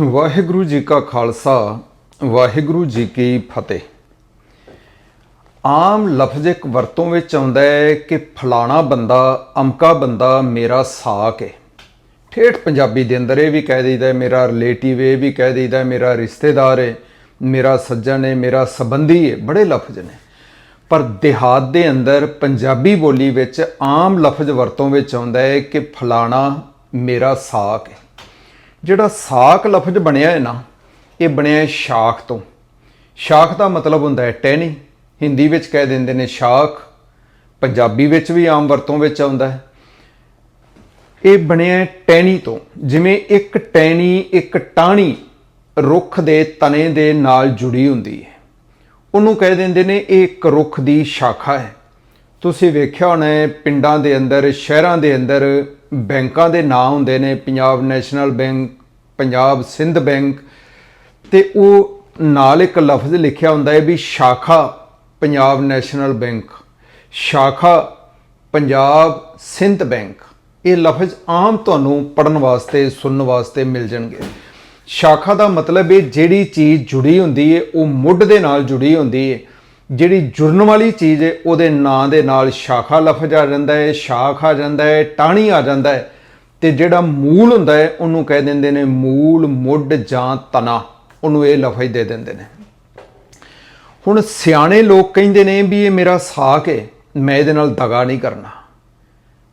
ਵਾਹਿਗੁਰੂ ਜੀ ਕਾ ਖਾਲਸਾ, ਵਾਹਿਗੁਰੂ ਜੀ ਕੀ ਫਤਿਹ। ਆਮ ਲਫ਼ਜ਼ ਇੱਕ ਵਰਤੋਂ ਵਿੱਚ ਆਉਂਦਾ ਹੈ ਕਿ ਫਲਾਣਾ ਬੰਦਾ, ਅਮਕਾ ਬੰਦਾ ਮੇਰਾ ਸਾਕ ਹੈ। ਠੇਠ ਪੰਜਾਬੀ ਦੇ ਅੰਦਰ ਇਹ ਵੀ ਕਹਿ ਦਈਦਾ ਮੇਰਾ ਰਿਲੇਟਿਵ ਇਹ ਵੀ ਕਹਿ ਦਈਦਾ ਮੇਰਾ ਰਿਸ਼ਤੇਦਾਰ ਹੈ, ਮੇਰਾ ਸੱਜਣ ਹੈ, ਮੇਰਾ ਸੰਬੰਧੀ ਹੈ, ਬੜੇ ਲਫ਼ਜ਼ ਨੇ। ਪਰ ਦਿਹਾਤ ਦੇ ਅੰਦਰ ਪੰਜਾਬੀ ਬੋਲੀ ਵਿੱਚ ਆਮ ਲਫ਼ਜ਼ ਵਰਤੋਂ ਵਿੱਚ ਆਉਂਦਾ ਹੈ ਕਿ ਫਲਾਣਾ ਮੇਰਾ ਸਾਕ ਹੈ। ਜਿਹੜਾ ਸਾਕ ਲਫ਼ਜ਼ ਬਣਿਆ ਹੈ ਨਾ, ਇਹ ਬਣਿਆ ਹੈ ਸ਼ਾਖ ਤੋਂ। ਸ਼ਾਖ ਦਾ ਮਤਲਬ ਹੁੰਦਾ ਹੈ ਟਹਿਣੀ। ਹਿੰਦੀ ਵਿੱਚ ਕਹਿ ਦਿੰਦੇ ਨੇ ਸ਼ਾਖ ਪੰਜਾਬੀ ਵਿੱਚ ਵੀ ਆਮ ਵਰਤੋਂ ਵਿੱਚ ਆਉਂਦਾ ਹੈ। ਇਹ ਬਣਿਆ ਟਹਿਣੀ ਤੋਂ। ਜਿਵੇਂ ਇੱਕ ਟਹਿਣੀ, ਇੱਕ ਟਾਹਣੀ ਰੁੱਖ ਦੇ ਤਣੇ ਦੇ ਨਾਲ ਜੁੜੀ ਹੁੰਦੀ ਹੈ। ਉਹਨੂੰ ਕਹਿ ਦਿੰਦੇ ਨੇ ਇਹ ਇੱਕ ਰੁੱਖ ਦੀ ਸ਼ਾਖਾ ਹੈ। ਤੁਸੀਂ ਵੇਖਿਆ ਹੋਣਾ ਹੈ, ਪਿੰਡਾਂ ਦੇ ਅੰਦਰ, ਸ਼ਹਿਰਾਂ ਦੇ ਅੰਦਰ ਬੈਂਕਾਂ ਦੇ ਨਾਂ ਹੁੰਦੇ ਨੇ, Punjab national bank Punjab Sind bank ਤੇ ਉਹ ਨਾਲ ਇੱਕ ਲਫ਼ਜ਼ ਲਿਖਿਆ ਹੁੰਦਾ ਹੈ ਵੀ ਸ਼ਾਖਾ ਪੰਜਾਬ ਨੈਸ਼ਨਲ ਬੈਂਕ। ਸ਼ਾਖਾ ਪੰਜਾਬ ਸਿੰਧ ਬੈਂਕ। ਇਹ ਲਫ਼ਜ਼ ਆਮ ਤੁਹਾਨੂੰ ਪੜਨ ਵਾਸਤੇ, ਸੁਣਨ ਵਾਸਤੇ ਮਿਲ ਜਾਣਗੇ। ਸ਼ਾਖਾ ਦਾ ਮਤਲਬ ਇਹ ਜਿਹੜੀ ਚੀਜ਼ ਜੁੜੀ ਹੁੰਦੀ ਹੈ ਉਹ ਮੁੱਢ ਦੇ ਨਾਲ ਜੁੜੀ ਹੁੰਦੀ ਹੈ ਜਿਹੜੀ ਜੁੜਨ ਵਾਲੀ ਚੀਜ਼ ਹੈ ਉਹਦੇ ਨਾਂ ਦੇ ਨਾਲ ਸ਼ਾਖਾ ਲਫ਼ਜ਼ ਆ ਜਾਂਦਾ ਹੈ ਸ਼ਾਖ ਆ ਜਾਂਦਾ ਹੈ ਟਾਹਣੀ ਆ ਜਾਂਦਾ ਹੈ ਤੇ ਜਿਹੜਾ ਮੂਲ ਹੁੰਦਾ ਹੈ, ਉਹਨੂੰ ਕਹਿ ਦਿੰਦੇ ਨੇ ਮੂਲ, ਮੁੱਢ ਜਾਂ ਤਨਾ। ਉਹਨੂੰ ਇਹ ਲਫ਼ਜ਼ ਦੇ ਦਿੰਦੇ ਨੇ। ਹੁਣ ਸਿਆਣੇ ਲੋਕ ਕਹਿੰਦੇ ਨੇ ਵੀ ਇਹ ਮੇਰਾ ਸਾਕ ਹੈ ਮੈਂ ਇਹਦੇ ਨਾਲ ਦਗਾ ਨਹੀਂ ਕਰਨਾ।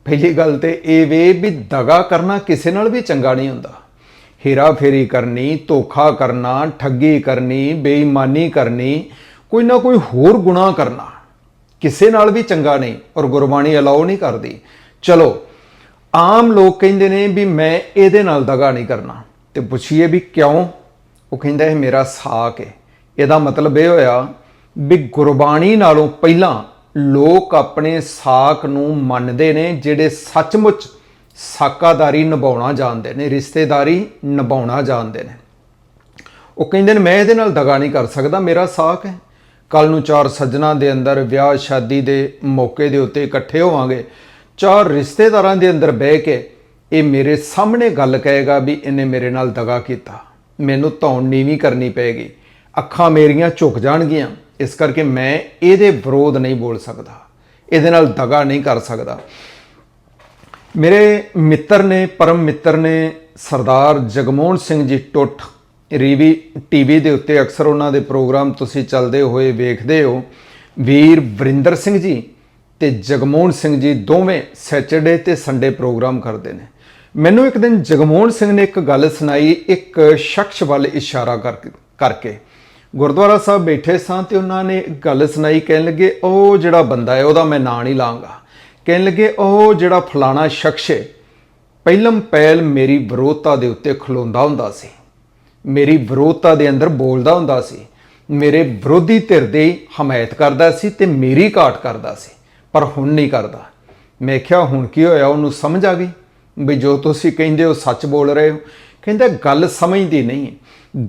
ਪਹਿਲੀ ਗੱਲ ਤੇ ਇਹ ਵੇ ਵੀ ਦਗਾ ਕਰਨਾ ਕਿਸੇ ਨਾਲ ਵੀ ਚੰਗਾ ਨਹੀਂ ਹੁੰਦਾ। ਹੀਰਾ ਫੇਰੀ ਕਰਨੀ, ਧੋਖਾ ਕਰਨਾ, ਠੱਗੀ ਕਰਨੀ, ਬੇਈਮਾਨੀ ਕਰਨੀ, ਕੋਈ ਨਾ ਕੋਈ ਹੋਰ ਗੁਨਾਹ ਕਰਨਾ। ਕਿਸੇ ਨਾਲ ਵੀ ਚੰਗਾ ਨਹੀਂ ਔਰ ਗੁਰਬਾਣੀ ਅਲਾਉ ਨਹੀਂ ਕਰਦੀ। ਚਲੋ ਆਮ ਲੋਕ ਕਹਿੰਦੇ ਨੇ ਵੀ ਮੈਂ ਇਹਦੇ ਨਾਲ ਦਗਾ ਨਹੀਂ ਕਰਨਾ। ਤੇ ਪੁੱਛੀਏ ਵੀ ਕਿਉਂ? ਉਹ ਕਹਿੰਦਾ, ਇਹ ਮੇਰਾ ਸਾਕ ਹੈ ਇਹਦਾ ਮਤਲਬ ਇਹ ਹੋਇਆ ਵੀ ਗੁਰਬਾਣੀ ਨਾਲੋਂ ਪਹਿਲਾਂ ਲੋਕ ਆਪਣੇ ਸਾਕ ਨੂੰ ਮੰਨਦੇ ਨੇ, ਜਿਹੜੇ ਸੱਚਮੁੱਚ ਸਾਕਾਦਾਰੀ ਨਿਭਾਉਣਾ ਜਾਣਦੇ ਨੇ, ਰਿਸ਼ਤੇਦਾਰੀ ਨਿਭਾਉਣਾ ਜਾਣਦੇ ਨੇ। ਉਹ ਕਹਿੰਦੇ ਨੇ, ਮੈਂ ਇਹਦੇ ਨਾਲ ਦਗਾ ਨਹੀਂ ਕਰ ਸਕਦਾ, ਮੇਰਾ ਸਾਕ ਹੈ ਕੱਲ ਨੂੰ ਚਾਰ ਸੱਜਣਾ ਦੇ ਅੰਦਰ ਵਿਆਹ ਸ਼ਾਦੀ ਦੇ ਮੌਕੇ ਦੇ ਉੱਤੇ ਇਕੱਠੇ ਹੋਵਾਂਗੇ। ਚਾਰ ਰਿਸ਼ਤੇਦਾਰਾਂ ਦੇ ਅੰਦਰ ਬਹਿ ਕੇ ਇਹ ਮੇਰੇ ਸਾਹਮਣੇ ਗੱਲ ਕਹੇਗਾ ਵੀ ਇਹਨੇ ਮੇਰੇ ਨਾਲ ਦਗਾ ਕੀਤਾ। ਮੈਨੂੰ ਧੌਣ ਨੀਵੀਂ ਕਰਨੀ ਪਏਗੀ। ਅੱਖਾਂ ਮੇਰੀਆਂ ਝੁਕ ਜਾਣਗੀਆਂ। ਇਸ ਕਰਕੇ ਮੈਂ ਇਹਦੇ ਵਿਰੋਧ ਨਹੀਂ ਬੋਲ ਸਕਦਾ। ਇਹਦੇ ਨਾਲ ਦਗਾ ਨਹੀਂ ਕਰ ਸਕਦਾ। ਮੇਰੇ ਮਿੱਤਰ ਨੇ, ਪਰਮ ਮਿੱਤਰ ਨੇ ਸਰਦਾਰ ਜਗਮੋਹਨ ਸਿੰਘ ਜੀ ਟੁੱਟ। ਰੀਵੀ ਟੀਵੀ ਦੇ ਉੱਤੇ ਅਕਸਰ ਉਹਨਾਂ ਦੇ ਪ੍ਰੋਗਰਾਮ ਤੁਸੀਂ ਚੱਲਦੇ ਹੋਏ ਵੇਖਦੇ ਹੋ। ਵੀਰ ਵਰਿੰਦਰ ਸਿੰਘ ਜੀ ਤੇ ਜਗਮੋਹਨ ਸਿੰਘ ਜੀ ਦੋਵੇਂ ਸੈਚਰਡੇ ਤੇ ਸੰਡੇ ਪ੍ਰੋਗਰਾਮ ਕਰਦੇ ਨੇ। ਮੈਨੂੰ ਇੱਕ ਦਿਨ ਜਗਮੋਹਨ ਸਿੰਘ ਨੇ ਇੱਕ ਗੱਲ ਸੁਣਾਈ, ਇੱਕ ਸ਼ਖਸ ਵੱਲ ਇਸ਼ਾਰਾ ਕਰਕੇ ਕਰਕੇ। ਗੁਰਦੁਆਰਾ ਸਾਹਿਬ ਬੈਠੇ ਸਾਂ ਤੇ ਉਹਨਾਂ ਨੇ ਇੱਕ ਗੱਲ ਸੁਣਾਈ, ਕਹਿਣ ਲੱਗੇ, ਉਹ ਜਿਹੜਾ ਬੰਦਾ ਹੈ, ਉਹਦਾ ਮੈਂ ਨਾਂ ਨਹੀਂ ਲਾਂਗਾ। ਕਹਿਣ ਲੱਗੇ, ਉਹ ਜਿਹੜਾ ਫਲਾਣਾ ਸ਼ਖਸ ਹੈ ਪਹਿਲਮ ਪਹਿਲ ਮੇਰੀ ਵਿਰੋਧਤਾ ਦੇ ਉੱਤੇ ਖਲੋਂਦਾ ਹੁੰਦਾ ਸੀ। ਮੇਰੀ ਵਿਰੋਧਤਾ ਦੇ ਅੰਦਰ ਬੋਲਦਾ ਹੁੰਦਾ ਸੀ। ਮੇਰੇ ਵਿਰੋਧੀ ਧਿਰ ਦੀ ਹਮਾਇਤ ਕਰਦਾ ਸੀ ਤੇ ਮੇਰੀ ਘਾਟ ਕਰਦਾ ਸੀ। ਪਰ ਹੁਣ ਨਹੀਂ ਕਰਦਾ। ਮੈਂ ਕਿਹਾ, ਹੁਣ ਕੀ ਹੋਇਆ? ਉਹਨੂੰ ਸਮਝ ਆ ਗਈ? ਵੀ ਜੋ ਤੁਸੀਂ ਕਹਿੰਦੇ ਹੋ, ਸੱਚ ਬੋਲ ਰਹੇ ਹੋ। ਕਹਿੰਦਾ, ਗੱਲ ਸਮਝਦੀ ਨਹੀਂ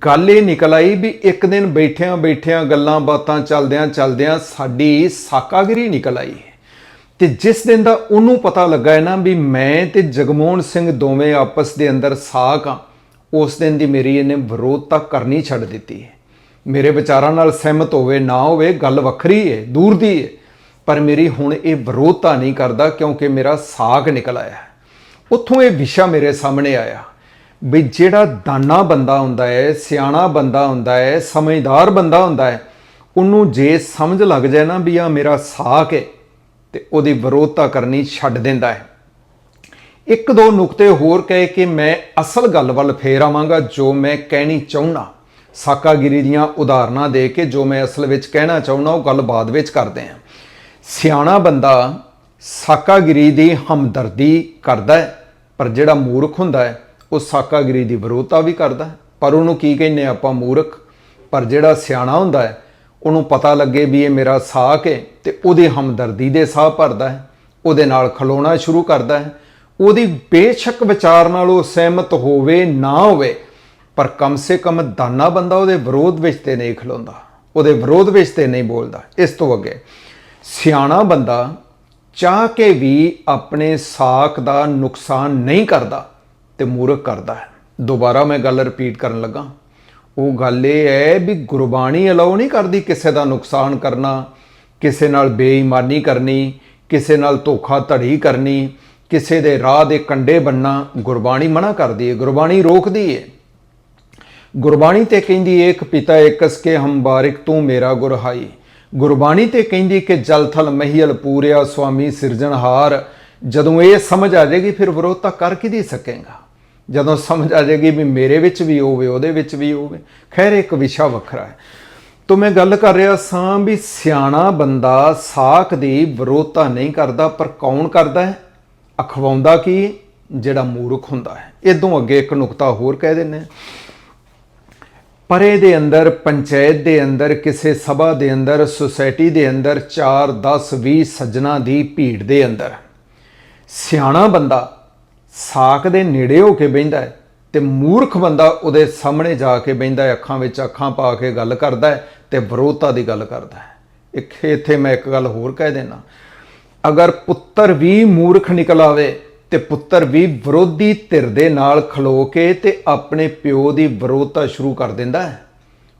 ਗੱਲ ਇਹ ਨਿਕਲ ਆਈ ਵੀ ਇੱਕ ਦਿਨ ਬੈਠਿਆਂ ਬੈਠਿਆਂ ਗੱਲਾਂ ਬਾਤਾਂ ਚੱਲਦਿਆਂ ਚੱਲਦਿਆਂ ਸਾਡੀ ਸਾਕਾਗਿਰੀ ਨਿਕਲ ਆਈ ਹੈ। ਤੇ ਜਿਸ ਦਿਨ ਦਾ ਉਹਨੂੰ ਪਤਾ ਲੱਗਾ ਹੈ ਨਾ ਵੀ ਮੈਂ ਤੇ ਜਗਮੋਹਨ ਸਿੰਘ ਦੋਵੇਂ ਆਪਸ ਦੇ ਅੰਦਰ ਸਾਕ ਆ ਉਸ ਦਿਨ ਦੀ ਮੇਰੀ ਇਹਨੇ ਵਿਰੋਧਤਾ ਕਰਨੀ ਛੱਡ ਦਿੱਤੀ ਹੈ। ਮੇਰੇ ਵਿਚਾਰਾਂ ਨਾਲ ਸਹਿਮਤ ਹੋਵੇ, ਨਾ ਹੋਵੇ, ਗੱਲ ਵੱਖਰੀ ਹੈ, ਦੂਰ ਦੀ ਹੈ। ਪਰ ਮੇਰੀ ਹੁਣ ਇਹ ਵਿਰੋਧਤਾ ਨਹੀਂ ਕਰਦਾ ਕਿਉਂਕਿ ਮੇਰਾ ਸਾਕ ਨਿਕਲ ਆਇਆ ਉੱਥੋਂ ਇਹ ਵਿਸ਼ਾ ਮੇਰੇ ਸਾਹਮਣੇ ਆਇਆ ਵੀ ਜਿਹੜਾ ਦਾਨਾ ਬੰਦਾ ਹੁੰਦਾ ਹੈ, ਸਿਆਣਾ ਬੰਦਾ ਹੁੰਦਾ ਹੈ, ਸਮਝਦਾਰ ਬੰਦਾ ਹੁੰਦਾ ਹੈ, ਉਹਨੂੰ ਜੇ ਸਮਝ ਲੱਗ ਜਾਏ ਨਾ ਵੀ ਆ ਮੇਰਾ ਸਾਕ ਹੈ ਤੇ ਉਹਦੀ ਵਿਰੋਧਤਾ ਕਰਨੀ ਛੱਡ ਦਿੰਦਾ ਹੈ। ਇੱਕ ਦੋ ਨੁਕਤੇ ਹੋਰ ਕਹਿ ਕੇ ਮੈਂ ਅਸਲ ਗੱਲ ਵੱਲ ਫੇਰ ਆਵਾਂਗਾ ਜੋ ਮੈਂ ਕਹਿਣੀ ਚਾਹੁੰਨਾ। ਸਾਕਾਗਿਰੀ ਦੀਆਂ ਉਦਾਹਰਨਾਂ ਦੇ ਕੇ ਜੋ ਮੈਂ ਅਸਲ ਵਿੱਚ ਕਹਿਣਾ ਚਾਹੁੰਨਾ, ਉਹ ਗੱਲ ਬਾਅਦ ਵਿੱਚ ਕਰਦੇ ਹਾਂ। ਸਿਆਣਾ ਬੰਦਾ ਸਾਕਾਗਿਰੀ ਦੀ ਹਮਦਰਦੀ ਕਰਦਾ ਹੈ, ਪਰ ਜਿਹੜਾ ਮੂਰਖ ਹੁੰਦਾ ਹੈ, ਉਹ ਸਾਕਾਗਿਰੀ ਦੀ ਵਿਰੋਧਤਾ ਵੀ ਕਰਦਾ ਹੈ। ਪਰ ਉਹਨੂੰ ਕੀ ਕਹਿੰਨੇ ਆਪਾਂ ਮੂਰਖ? ਪਰ ਜਿਹੜਾ ਸਿਆਣਾ ਹੁੰਦਾ ਹੈ, ਉਹਨੂੰ ਪਤਾ ਲੱਗੇ ਵੀ ਇਹ ਮੇਰਾ ਸਾਕ ਹੈ ਤੇ ਉਹਦੀ ਹਮਦਰਦੀ ਦੇ ਸਾਹ ਭਰਦਾ ਹੈ, ਉਹਦੇ ਨਾਲ ਖਲੋਣਾ ਸ਼ੁਰੂ ਕਰਦਾ ਹੈ। ਉਹਦੀ ਬੇਸ਼ੱਕ ਵਿਚਾਰ ਨਾਲ ਉਹ ਸਹਿਮਤ ਹੋਵੇ ਨਾ ਹੋਵੇ, ਪਰ ਕਮ ਸੇ ਕਮ ਦਾਨਾ ਬੰਦਾ ਉਹਦੇ ਵਿਰੋਧ ਵਿੱਚ ਤੇ ਨਹੀਂ ਖਲੋਂਦਾ, ਉਹਦੇ ਵਿਰੋਧ ਵਿੱਚ ਤੇ ਨਹੀਂ ਬੋਲਦਾ, ਇਸ ਤੋਂ ਅੱਗੇ। ਸਿਆਣਾ ਬੰਦਾ ਚਾਹ ਕੇ ਵੀ ਆਪਣੇ ਸਾਖ ਦਾ ਨੁਕਸਾਨ ਨਹੀਂ ਕਰਦਾ ਤੇ ਮੂਰਖ ਕਰਦਾ ਹੈ। ਦੁਬਾਰਾ ਮੈਂ ਗੱਲ ਰਿਪੀਟ ਕਰਨ ਲੱਗਾ। ਉਹ ਗੱਲ ਇਹ ਹੈ ਵੀ ਗੁਰਬਾਣੀ ਅਲਾਉ ਨਹੀਂ ਕਰਦੀ ਕਿਸੇ ਦਾ ਨੁਕਸਾਨ ਕਰਨਾ, ਕਿਸੇ ਨਾਲ ਬੇਈਮਾਨੀ ਕਰਨੀ, ਕਿਸੇ ਨਾਲ ਧੋਖਾ ਧੜੀ ਕਰਨੀ, ਕਿਸੇ ਦੇ ਰਾਹ ਦੇ ਕੰਡੇ ਬੰਨਾ ਗੁਰਬਾਣੀ ਮਨਾ ਕਰਦੀ ਹੈ, ਗੁਰਬਾਣੀ ਰੋਕਦੀ ਹੈ। ਗੁਰਬਾਣੀ ਤੇ ਕਹਿੰਦੀ ਏਕ ਪਿਤਾ ਏਕਸ ਕੇ ਹਮ ਬਾਰਿਕ ਤੂੰ ਮੇਰਾ ਗੁਰਹਾਈ ਗੁਰਬਾਣੀ ਤੇ ਕਹਿੰਦੀ ਕਿ ਜਲਥਲ ਮਹੀਲ ਪੂਰਿਆ ਸੁਆਮੀ ਸਿਰਜਣਹਾਰ। ਜਦੋਂ ਇਹ ਸਮਝ ਆ ਜਾਏਗੀ, ਫਿਰ ਵਿਰੋਧ ਤਾਂ ਕਰ ਕਿਦੀ ਸਕੇਗਾ? ਜਦੋਂ ਸਮਝ ਆ ਜਾਏਗੀ ਵੀ ਮੇਰੇ ਵਿੱਚ ਵੀ ਹੋਵੇ, ਉਹਦੇ ਵਿੱਚ ਵੀ ਹੋਵੇ, ਖੈਰ, ਇੱਕ ਵਿਸ਼ਾ ਵੱਖਰਾ ਹੈ। ਤੋ ਮੈਂ ਗੱਲ ਕਰ ਰਿਹਾ ਸਾਂ ਵੀ ਸਿਆਣਾ ਬੰਦਾ ਸਾਖ ਦੀ ਵਿਰੋਧਤਾ ਨਹੀਂ ਕਰਦਾ, ਪਰ ਕੌਣ ਕਰਦਾ ਹੈ? ਅਖਵਾਉਂਦਾ ਕੀ ਜਿਹੜਾ ਮੂਰਖ ਹੁੰਦਾ ਹੈ। ਇਦੋਂ ਅੱਗੇ ਇੱਕ ਨੁਕਤਾ ਹੋਰ ਕਹਿ ਦਿੰਨੇ ਪਰੇ ਦੇ ਅੰਦਰ, ਪੰਚਾਇਤ ਦੇ ਅੰਦਰ, ਕਿਸੇ ਸਭਾ ਦੇ ਅੰਦਰ, ਸੁਸਾਇਟੀ ਦੇ ਅੰਦਰ 4 10 20 ਸੱਜਣਾ ਦੀ ਭੀੜ ਦੇ ਅੰਦਰ। ਸਿਆਣਾ ਬੰਦਾ ਸਾਖ ਦੇ ਨੇੜੇ ਹੋ ਕੇ ਬਹਿੰਦਾ ਹੈ ਤੇ ਮੂਰਖ ਬੰਦਾ ਉਹਦੇ ਸਾਹਮਣੇ ਜਾ ਕੇ ਬਹਿੰਦਾ ਹੈ, ਅੱਖਾਂ ਵਿੱਚ ਅੱਖਾਂ ਪਾ ਕੇ ਗੱਲ ਕਰਦਾ ਹੈ ਤੇ ਵਿਰੋਧਤਾ ਦੀ ਗੱਲ ਕਰਦਾ ਹੈ। ਇੱਕ, ਇੱਥੇ ਮੈਂ ਇੱਕ ਗੱਲ ਹੋਰ ਕਹਿ ਦੇਣਾ ਅਗਰ ਪੁੱਤਰ ਵੀ ਮੂਰਖ ਨਿਕਲ ਆਵੇ ਤੇ ਪੁੱਤਰ ਵੀ ਵਿਰੋਧੀ ਧਿਰ ਦੇ ਨਾਲ ਖਲੋ ਕੇ ਤੇ ਆਪਣੇ ਪਿਓ ਦੀ ਵਿਰੋਧਤਾ ਸ਼ੁਰੂ ਕਰ ਦਿੰਦਾ ਹੈ।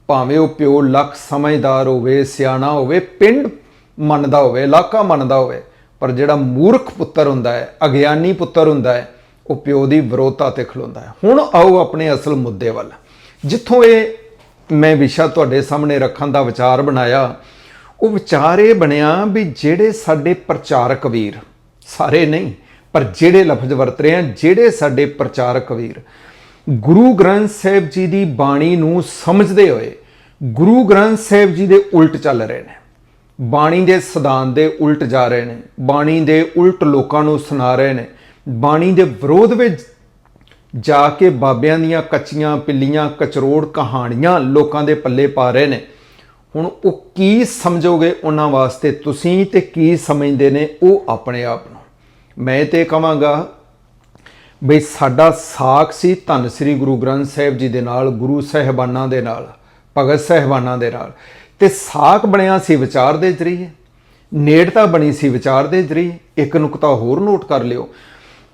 ਭਾਵੇਂ ਉਹ ਪਿਓ ਲੱਖ ਸਮਝਦਾਰ ਹੋਵੇ, ਸਿਆਣਾ ਹੋਵੇ, ਪਿੰਡ ਮੰਨਦਾ ਹੋਵੇ, ਇਲਾਕਾ ਮੰਨਦਾ ਹੋਵੇ, ਪਰ ਜਿਹੜਾ ਮੂਰਖ ਪੁੱਤਰ ਹੁੰਦਾ ਹੈ, ਅਗਿਆਨੀ ਪੁੱਤਰ ਹੁੰਦਾ ਹੈ, ਉਹ ਪਿਓ ਦੀ ਵਿਰੋਧਤਾ ਤੇ ਖਲੋਂਦਾ ਹੈ। ਹੁਣ ਆਓ ਆਪਣੇ ਅਸਲ ਮੁੱਦੇ ਵੱਲ। ਜਿੱਥੋਂ ਇਹ ਮੈਂ ਵਿਸ਼ਾ ਤੁਹਾਡੇ ਸਾਹਮਣੇ ਰੱਖਣ ਦਾ ਵਿਚਾਰ ਬਣਾਇਆ, ਉਹ ਵਿਚਾਰ ਇਹ ਬਣਿਆ ਵੀ ਜਿਹੜੇ ਸਾਡੇ ਪ੍ਰਚਾਰਕ ਵੀਰ, ਸਾਰੇ ਨਹੀਂ ਪਰ ਜਿਹੜੇ ਲਫ਼ਜ਼ ਵਰਤ ਰਹੇ ਆ ਜਿਹੜੇ ਸਾਡੇ ਪ੍ਰਚਾਰਕ ਵੀਰ, ਗੁਰੂ ਗ੍ਰੰਥ ਸਾਹਿਬ ਜੀ ਦੀ ਬਾਣੀ ਨੂੰ ਸਮਝਦੇ ਹੋਏ, ਗੁਰੂ ਗ੍ਰੰਥ ਸਾਹਿਬ ਜੀ ਦੇ ਉਲਟ ਚੱਲ ਰਹੇ ਨੇ। ਬਾਣੀ ਦੇ ਸਿਧਾਂਤ ਦੇ ਉਲਟ ਜਾ ਰਹੇ ਨੇ, ਬਾਣੀ ਦੇ ਉਲਟ ਲੋਕਾਂ ਨੂੰ ਸੁਣਾ ਰਹੇ ਨੇ, ਬਾਣੀ ਦੇ ਵਿਰੋਧ ਵਿੱਚ ਜਾ ਕੇ ਬਾਬਿਆਂ ਦੀਆਂ ਕੱਚੀਆਂ, ਪਿੱਲੀਆਂ, ਕਚਰੋੜ ਕਹਾਣੀਆਂ ਲੋਕਾਂ ਦੇ ਪੱਲੇ ਪਾ ਰਹੇ ਨੇ। ਹੁਣ ਉਹ ਕੀ ਸਮਝੋਗੇ ਉਹਨਾਂ ਵਾਸਤੇ? ਤੁਸੀਂ ਤੇ ਕੀ ਸਮਝਦੇ ਨੇ? ਉਹ ਆਪਣੇ ਆਪ ਨੂੰ। ਮੈਂ ਤੇ ਕਹਾਂਗਾ ਬਈ ਸਾਡਾ ਸਾਖ ਸੀ ਧੰਨ ਸ੍ਰੀ ਗੁਰੂ ਗ੍ਰੰਥ ਸਾਹਿਬ ਜੀ ਦੇ ਨਾਲ, ਗੁਰੂ ਸਾਹਿਬਾਨਾਂ ਦੇ ਨਾਲ, ਭਗਤ ਸਾਹਿਬਾਨਾਂ ਦੇ ਨਾਲ। ਤੇ ਸਾਖ ਬਣਿਆ ਸੀ ਵਿਚਾਰ ਦੇ ਜਰੀਏ, ਨੇੜਤਾ ਬਣੀ ਸੀ ਵਿਚਾਰ ਦੇ ਜਰੀਏ, ਇੱਕ ਨੁਕਤਾ ਹੋਰ ਨੋਟ ਕਰ ਲਿਓ।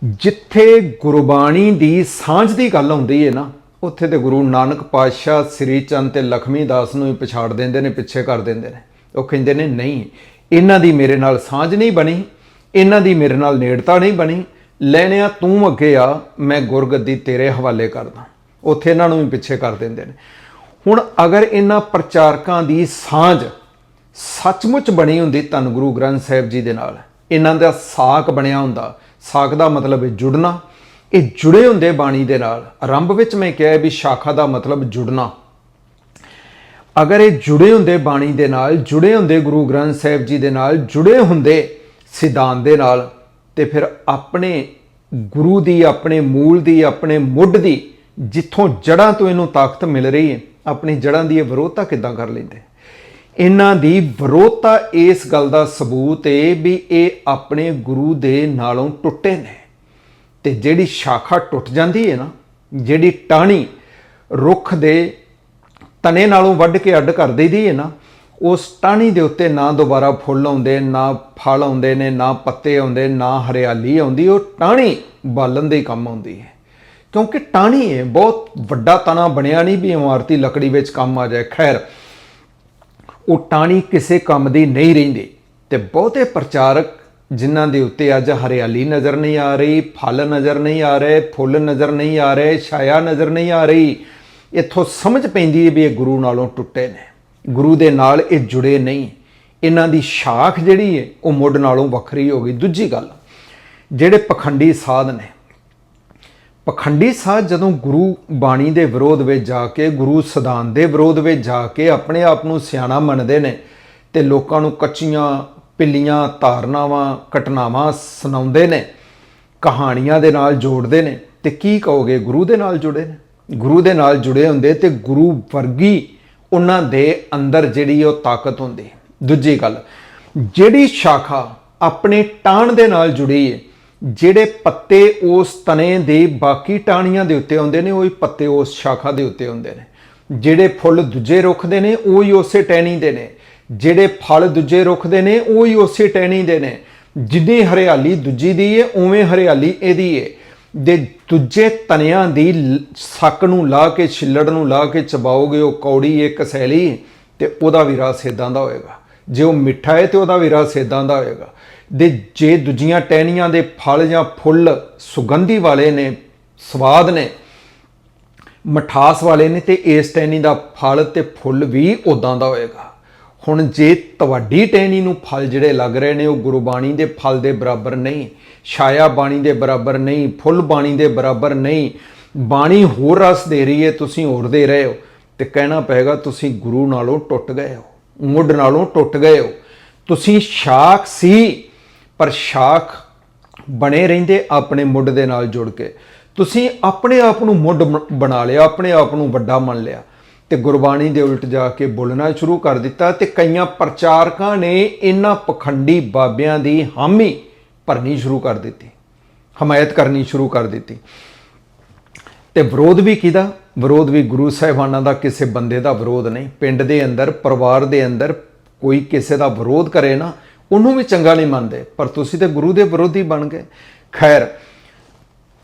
ਜਿੱਥੇ ਗੁਰਬਾਣੀ ਦੀ ਸਾਂਝ ਦੀ ਗੱਲ ਹੁੰਦੀ ਹੈ ਨਾ, ਉੱਥੇ ਤੇ ਗੁਰੂ ਨਾਨਕ ਪਾਤਸ਼ਾਹ ਸ੍ਰੀ ਚੰਦ ਤੇ ਲਖਮੀ ਦਾਸ ਨੂੰ ਹੀ ਪਛਾੜ ਦਿੰਦੇ ਨੇ, ਪਿੱਛੇ ਕਰ ਦਿੰਦੇ ਨੇ। ਉਹ ਕਹਿੰਦੇ ਨੇ, ਨਹੀਂ, ਇਹਨਾਂ ਦੀ ਮੇਰੇ ਨਾਲ ਸਾਂਝ ਨਹੀਂ ਬਣੀ ਇਹਨਾਂ ਦੀ ਮੇਰੇ ਨਾਲ ਨੇੜਤਾ ਨਹੀਂ ਬਣੀ। ਲੈਣਿਆ, ਤੂੰ ਅੱਗੇ ਆ, ਮੈਂ ਗੁਰਗੱਦੀ ਤੇਰੇ ਹਵਾਲੇ ਕਰਦਾ। ਉੱਥੇ ਇਹਨਾਂ ਨੂੰ ਵੀ ਪਿੱਛੇ ਕਰ ਦਿੰਦੇ ਨੇ। ਹੁਣ ਅਗਰ ਇਹਨਾਂ ਪ੍ਰਚਾਰਕਾਂ ਦੀ ਸਾਂਝ ਸੱਚਮੁੱਚ ਬਣੀ ਹੁੰਦੀ ਧੰਨ ਗੁਰੂ ਗ੍ਰੰਥ ਸਾਹਿਬ ਜੀ ਦੇ ਨਾਲ, ਇਹਨਾਂ ਦਾ ਸਾਖ ਬਣਿਆ ਹੁੰਦਾ। ਸਾਖ ਦਾ ਮਤਲਬ ਹੈ ਜੁੜਨਾ। ਇਹ ਜੁੜੇ ਹੁੰਦੇ ਬਾਣੀ ਦੇ ਨਾਲ। ਆਰੰਭ ਵਿੱਚ ਮੈਂ ਕਿਹਾ ਵੀ ਸ਼ਾਖਾ ਦਾ ਮਤਲਬ ਜੁੜਨਾ। ਅਗਰ ਇਹ ਜੁੜੇ ਹੁੰਦੇ ਬਾਣੀ ਦੇ ਨਾਲ, ਜੁੜੇ ਹੁੰਦੇ ਗੁਰੂ ਗ੍ਰੰਥ ਸਾਹਿਬ ਜੀ ਦੇ ਨਾਲ, ਜੁੜੇ ਹੁੰਦੇ ਸਿਧਾਂਤ ਦੇ ਨਾਲ ਤੇ ਫਿਰ ਆਪਣੇ ਗੁਰੂ ਦੀ, ਆਪਣੇ ਮੂਲ ਦੀ, ਆਪਣੇ ਮੁੱਢ ਦੀ ਜਿੱਥੋਂ ਜੜਾਂ ਤੋਂ ਇਹਨੂੰ ਤਾਕਤ ਮਿਲ ਰਹੀ ਹੈ, ਆਪਣੀ ਜੜਾਂ ਦੀ ਇਹ ਵਿਰੋਧਤਾ ਕਿੱਦਾਂ ਕਰ ਲੈਂਦੇ ਇਹਨਾਂ ਦੀ ਵਿਰੋਧਤਾ ਇਸ ਗੱਲ ਦਾ ਸਬੂਤ ਹੈ ਵੀ ਇਹ ਆਪਣੇ ਗੁਰੂ ਦੇ ਨਾਲੋਂ ਟੁੱਟੇ ਨੇ। ਤੇ ਜਿਹੜੀ ਸ਼ਾਖਾ ਟੁੱਟ ਜਾਂਦੀ ਹੈ ਨਾ, ਜਿਹੜੀ ਟਾਹਣੀ ਰੁੱਖ ਦੇ ਤਣੇ ਨਾਲੋਂ ਵੱਢ ਕੇ ਅੱਡ ਕਰ ਦਈਦੀ ਹੈ ਨਾ ਉਸ ਟਾਹਣੀ ਦੇ ਉੱਤੇ ਨਾ ਦੁਬਾਰਾ ਫੁੱਲ ਆਉਂਦੇ, ਨਾ ਫਲ ਆਉਂਦੇ ਨੇ, ਨਾ ਪੱਤੇ ਆਉਂਦੇ, ਨਾ ਹਰਿਆਲੀ ਆਉਂਦੀ, ਉਹ ਟਾਹਣੀ ਬਾਲਣ ਦੇ ਕੰਮ ਆਉਂਦੀ ਹੈ। ਕਿਉਂਕਿ ਟਾਹਣੀ ਹੈ, ਬਹੁਤ ਵੱਡਾ ਤਣਾ ਬਣਿਆ ਨਹੀਂ ਵੀ ਇਮਾਰਤੀ ਲੱਕੜੀ ਵਿੱਚ ਕੰਮ ਆ ਜਾਏ। ਖੈਰ, ਉਹ ਟਾਹਣੀ ਕਿਸੇ ਕੰਮ ਦੀ ਨਹੀਂ ਰਹਿੰਦੀ ਤੇ ਬਹੁਤੇ ਪ੍ਰਚਾਰਕ ਜਿਨ੍ਹਾਂ ਦੇ ਉੱਤੇ ਅੱਜ ਹਰਿਆਲੀ ਨਜ਼ਰ ਨਹੀਂ ਆ ਰਹੀ, ਫਲ ਨਜ਼ਰ ਨਹੀਂ ਆ ਰਹੇ, ਫੁੱਲ ਨਜ਼ਰ ਨਹੀਂ ਆ ਰਹੇ, ਛਾਇਆ ਨਜ਼ਰ ਨਹੀਂ ਆ ਰਹੀ, ਇੱਥੋਂ ਸਮਝ ਪੈਂਦੀ ਹੈ ਵੀ ਇਹ ਗੁਰੂ ਨਾਲੋਂ ਟੁੱਟੇ ਨੇ। ਗੁਰੂ ਦੇ ਨਾਲ ਇਹ ਜੁੜੇ ਨਹੀਂ। ਇਹਨਾਂ ਦੀ ਸ਼ਾਖ ਜਿਹੜੀ ਹੈ ਉਹ ਮੁੱਢ ਨਾਲੋਂ ਵੱਖਰੀ ਹੋ ਗਈ। ਦੂਜੀ ਗੱਲ, ਜਿਹੜੇ ਪਖੰਡੀ ਸਾਧ ਨੇ, ਪਖੰਡੀ ਸਾਧ ਜਦੋਂ ਗੁਰੂ ਬਾਣੀ ਦੇ ਵਿਰੋਧ ਵਿੱਚ ਜਾ ਕੇ, ਗੁਰੂ ਸਿਧਾਂਤ ਦੇ ਵਿਰੋਧ ਵਿੱਚ ਜਾ ਕੇ ਆਪਣੇ ਆਪ ਨੂੰ ਸਿਆਣਾ ਮੰਨਦੇ ਨੇ ਤੇ ਲੋਕਾਂ ਨੂੰ ਕੱਚੀਆਂ ਪਿੱਲੀਆਂ, ਧਾਰਨਾਵਾਂ, ਘਟਨਾਵਾਂ ਸੁਣਾਉਂਦੇ ਨੇ, ਕਹਾਣੀਆਂ ਦੇ ਨਾਲ ਜੋੜਦੇ ਨੇ, ਤੇ ਕੀ ਕਹੋਗੇ? ਗੁਰੂ ਦੇ ਨਾਲ ਜੁੜੇ ਨੇ। ਗੁਰੂ ਦੇ ਨਾਲ ਜੁੜੇ ਹੁੰਦੇ ਤੇ ਗੁਰੂ ਵਰਗੀ ਉਹਨਾਂ ਦੇ ਅੰਦਰ ਜਿਹੜੀ ਉਹ ਤਾਕਤ ਹੁੰਦੀ ਦੂਜੀ ਗੱਲ, ਜਿਹੜੀ ਸ਼ਾਖਾ ਆਪਣੇ ਟਾਣ ਦੇ ਨਾਲ ਜੁੜੀ ਹੈ, ਜਿਹੜੇ ਪੱਤੇ ਉਸ ਤਣੇ ਦੇ ਬਾਕੀ ਟਾਹਣੀਆਂ ਦੇ ਉੱਤੇ ਆਉਂਦੇ ਨੇ, ਉਹ ਹੀ ਪੱਤੇ ਉਸ ਸ਼ਾਖਾ ਦੇ ਉੱਤੇ ਹੁੰਦੇ ਨੇ। ਜਿਹੜੇ ਫੁੱਲ ਦੂਜੇ ਰੁੱਖ ਦੇ ਨੇ, ਉਹ ਹੀ ਉਸੇ ਟਹਿਣੀ ਦੇ ਨੇ। ਜਿਹੜੇ ਫਲ ਦੂਜੇ ਰੁੱਖ ਦੇ ਨੇ, ਉਹ ਹੀ ਉਸੇ ਟਹਿਣੀ ਦੇ ਨੇ। ਜਿੰਨੀ ਹਰਿਆਲੀ ਦੂਜੀ ਦੀ ਹੈ, ਉਵੇਂ ਹਰਿਆਲੀ ਇਹਦੀ ਹੈ। ਦੇ ਦੂਜੇ ਤਨਿਆਂ ਦੀ ਲ- ਸੱਕ ਨੂੰ ਲਾ ਕੇ, ਛਿੱਲੜ ਨੂੰ ਲਾ ਕੇ ਚਬਾਓਗੇ ਉਹ ਕੌੜੀ ਇੱਕ ਸੈਲੀ ਤੇ ਉਹਦਾ ਵੀ ਰਸ ਇਦਾਂ ਦਾ ਹੋਏਗਾ। ਜੇ ਉਹ ਮਿੱਠਾ ਹੈ ਤੇ ਉਹਦਾ ਵੀ ਰਸ ਇਦਾਂ ਦਾ ਹੋਏਗਾ। ਦੇ ਜੇ ਦੂਜੀਆਂ ਟਹਿਣੀਆਂ ਦੇ ਫਲ ਜਾਂ ਫੁੱਲ ਸੁਗੰਧੀ ਵਾਲੇ ਨੇ, ਸਵਾਦ ਨੇ, ਮਠਾਸ ਵਾਲੇ ਨੇ ਤੇ ਇਸ ਟਹਿਣੀ ਦਾ ਫਲ ਤੇ ਫੁੱਲ ਵੀ ਉਦਾਂ ਦਾ ਹੋਏਗਾ। ਹੁਣ ਜੇ ਤੁਹਾਡੀ ਟਹਿਣੀ ਨੂੰ ਫਲ ਜਿਹੜੇ ਲੱਗ ਰਹੇ ਨੇ, ਉਹ ਗੁਰਬਾਣੀ ਦੇ ਫਲ ਦੇ ਬਰਾਬਰ ਨਹੀਂ, ਛਾਇਆ ਬਾਣੀ ਦੇ ਬਰਾਬਰ ਨਹੀਂ, ਫੁੱਲ ਬਾਣੀ ਦੇ ਬਰਾਬਰ ਨਹੀਂ, ਬਾਣੀ ਹੋਰ ਰਸ ਦੇ ਰਹੀ ਹੈ, ਤੁਸੀਂ ਹੋਰ ਦੇ ਰਹੇ ਹੋ, ਤੇ ਕਹਿਣਾ ਪਏਗਾ ਤੁਸੀਂ ਗੁਰੂ ਨਾਲੋਂ ਟੁੱਟ ਗਏ ਹੋ, ਮੁੱਢ ਨਾਲੋਂ ਟੁੱਟ ਗਏ ਹੋ। ਤੁਸੀਂ ਸ਼ਾਖ ਸੀ, ਪਰ ਸ਼ਾਖ ਬਣੇ ਰਹਿੰਦੇ ਆਪਣੇ ਮੁੱਢ ਦੇ ਨਾਲ ਜੁੜ ਕੇ। ਤੁਸੀਂ ਆਪਣੇ ਆਪ ਨੂੰ ਮੁੱਢ ਬ- ਬਣਾ ਲਿਆ, ਆਪਣੇ ਆਪ ਨੂੰ ਵੱਡਾ ਮੰਨ ਲਿਆ। ਤੇ ਗੁਰਬਾਣੀ ਦੇ ਉਲਟ ਜਾ ਕੇ ਬੋਲਣਾ ਸ਼ੁਰੂ ਕਰ ਦਿੱਤਾ ਤੇ ਕਈਆਂ ਪ੍ਰਚਾਰਕਾਂ ਨੇ ਇਹਨਾਂ ਪਖੰਡੀ ਬਾਬਿਆਂ ਦੀ ਹਾਮੀ ਭਰਨੀ ਸ਼ੁਰੂ ਕਰ ਦਿੱਤੀ, ਹਮਾਇਤ ਕਰਨੀ ਸ਼ੁਰੂ ਕਰ ਦਿੱਤੀ। ਤੇ ਵਿਰੋਧ ਵੀ ਕਿਹਦਾ ਵਿਰੋਧ ਵੀ ਗੁਰੂ ਸਾਹਿਬਾਨਾਂ ਦਾ ਕਿਸੇ ਬੰਦੇ ਦਾ ਵਿਰੋਧ ਨਹੀਂ। ਪਿੰਡ ਦੇ ਅੰਦਰ, ਪਰਿਵਾਰ ਦੇ ਅੰਦਰ ਕੋਈ ਕਿਸੇ ਦਾ ਵਿਰੋਧ ਕਰੇ ਨਾ, ਉਹਨੂੰ ਵੀ ਚੰਗਾ ਨਹੀਂ ਮੰਨਦੇ। ਪਰ ਤੁਸੀਂ ਤੇ ਗੁਰੂ ਦੇ ਵਿਰੋਧੀ ਬਣ ਗਏ। ਖੈਰ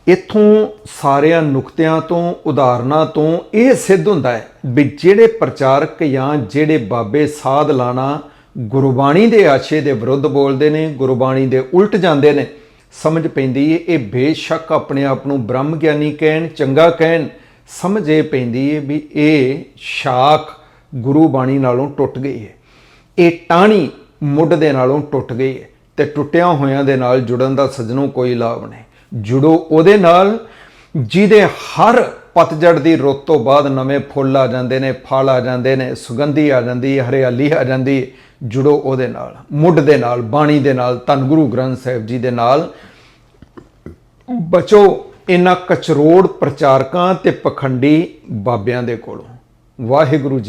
ਇਥੋਂ ਸਾਰਿਆਂ ਨੁਕਤਿਆਂ ਤੋਂ, ਉਦਾਹਰਨਾਂ ਤੋਂ ਇਹ ਸਿੱਧ ਹੁੰਦਾ ਹੈ ਵੀ ਜਿਹੜੇ ਪ੍ਰਚਾਰਕ ਜਾਂ ਜਿਹੜੇ ਬਾਬੇ ਸਾਧ ਲਾਣਾ ਗੁਰਬਾਣੀ ਦੇ ਆਸ਼ੇ ਦੇ ਵਿਰੁੱਧ ਬੋਲਦੇ ਨੇ, ਗੁਰਬਾਣੀ ਦੇ ਉਲਟ ਜਾਂਦੇ ਨੇ, ਸਮਝ ਪੈਂਦੀ ਹੈ ਇਹ ਬੇਸ਼ੱਕ ਆਪਣੇ ਆਪ ਨੂੰ ਬ੍ਰਹਮ ਗਿਆਨੀ ਕਹਿਣ, ਚੰਗਾ ਕਹਿਣ, ਸਮਝ ਇਹ ਪੈਂਦੀ ਹੈ ਵੀ ਇਹ ਸ਼ਾਖ ਗੁਰੂ ਬਾਣੀ ਨਾਲੋਂ ਟੁੱਟ ਗਈ ਹੈ ਇਹ ਟਾਹਣੀ ਮੁੱਢ ਦੇ ਨਾਲੋਂ ਟੁੱਟ ਗਈ ਹੈ ਤੇ ਟੁੱਟਿਆਂ ਹੋਇਆਂ ਦੇ ਨਾਲ ਜੁੜਨ ਦਾ ਸਜਣੋਂ ਕੋਈ ਲਾਭ ਨਹੀਂ। ਜੁੜੋ ਉਹਦੇ ਨਾਲ, ਜਿਹਦੇ ਹਰ ਪਤਝੜ ਦੀ ਰੁੱਤ ਤੋਂ ਬਾਅਦ ਨਵੇਂ ਫੁੱਲ ਆ ਜਾਂਦੇ ਨੇ, ਫਲ ਆ ਜਾਂਦੇ ਨੇ, ਸੁਗੰਧੀ ਆ ਜਾਂਦੀ ਹੈ, ਹਰਿਆਲੀ ਆ ਜਾਂਦੀ ਜੁੜੋ ਉਹਦੇ ਨਾਲ, ਮੁੱਢ ਦੇ ਨਾਲ, ਬਾਣੀ ਦੇ ਨਾਲ, ਧੰਨ ਗੁਰੂ ਗ੍ਰੰਥ ਸਾਹਿਬ ਜੀ ਦੇ ਨਾਲ। ਬਚੋ ਇਹਨਾਂ ਕਚਰੋੜ ਪ੍ਰਚਾਰਕਾਂ ਤੇ ਪਖੰਡੀ ਬਾਬਿਆਂ ਦੇ ਕੋਲੋਂ। ਵਾਹਿਗੁਰੂ ਜੀ